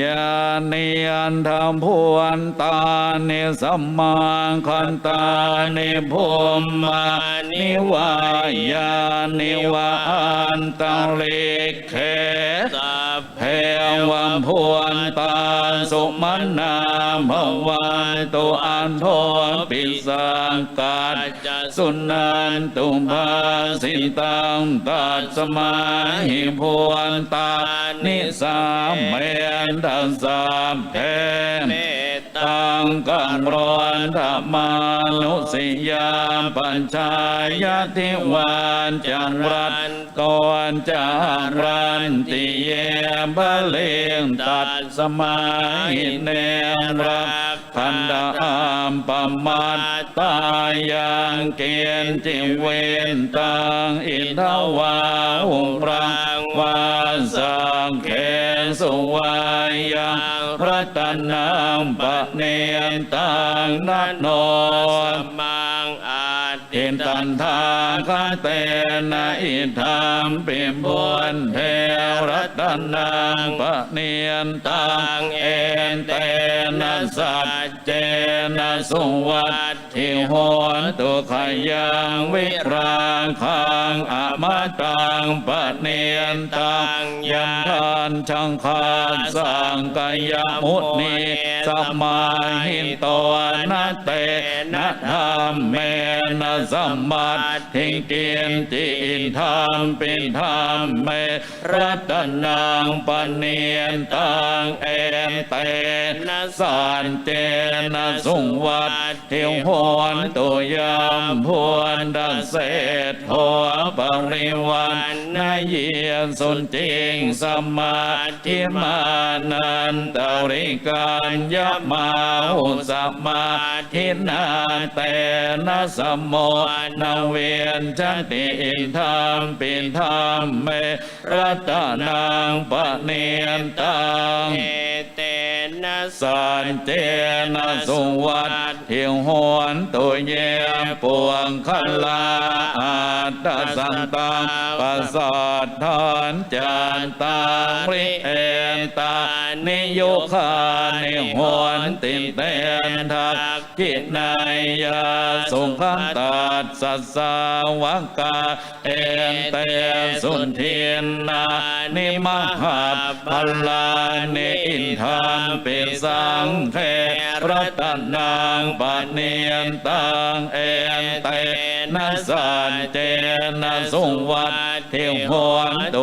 ยานิอันธรรมพวนตานิสัมมาคันตานิภูมมานิวายานิวาอันตังเลเขสัพเพเพวัมพวนตาสุมันนา ภวันตุอันโทปิสังกัดสุนันตุภาสิตังตัดสมาหิพวนตานิสามเมนดัสสามเพน ตังกังรอนธรรมานุสิยาปัญชายาติวานจังรัตกอนจารันติเยบะเลงตัดสมาหิเนรักพันดามปมัตตายังเกณฑ์จิเวนตังอินทวาหุรังวาสังเข สุวายังรัตนังปะเนนตังนัตโนสมังอาทิเห็นตันทาคาเตนะอิธามปิมบวนเทรัตนังปะเนียนตังเอนเตนะสัจเจนะสุวัตทิโหนตุขยังวิราคังอมตังปะเนียนตัง นทานชังคาสังกายมุนีสัมมาหินโตนะเตนะธรรมเมนะสัมมาทิงเกียนติอินธรรมเป็นธรรมเมรัตนังปะเนียนตังเอนเตนะสานเจนะสุงวัดเทียวหวนตัวยามพวนดัสเศษโหปริวันนาเยียนสุนจริงสัมมาทิมานันตริการยมาหุสมาทินาเตนะสมโมนเวียนจันติอินธรรมปินธรรมเมรัตนางปะเนียนตังเอ นะสันเตนะสุวัตเหี่ยวหวนตัวเยี่ยมปวงคัลลาอาตสันตังปัสสัทธานจันตังริเอ ตานิโยคานิหวนติเตนทักกินายยาสุขันตัดสัสสาวกาเอนเตสุนเทียนานิมหาพลานิอินทานเปสังเขรัตนังปเนียนตังเอนเตนะสันเจนะสุวัตเที่ยวหวนตัว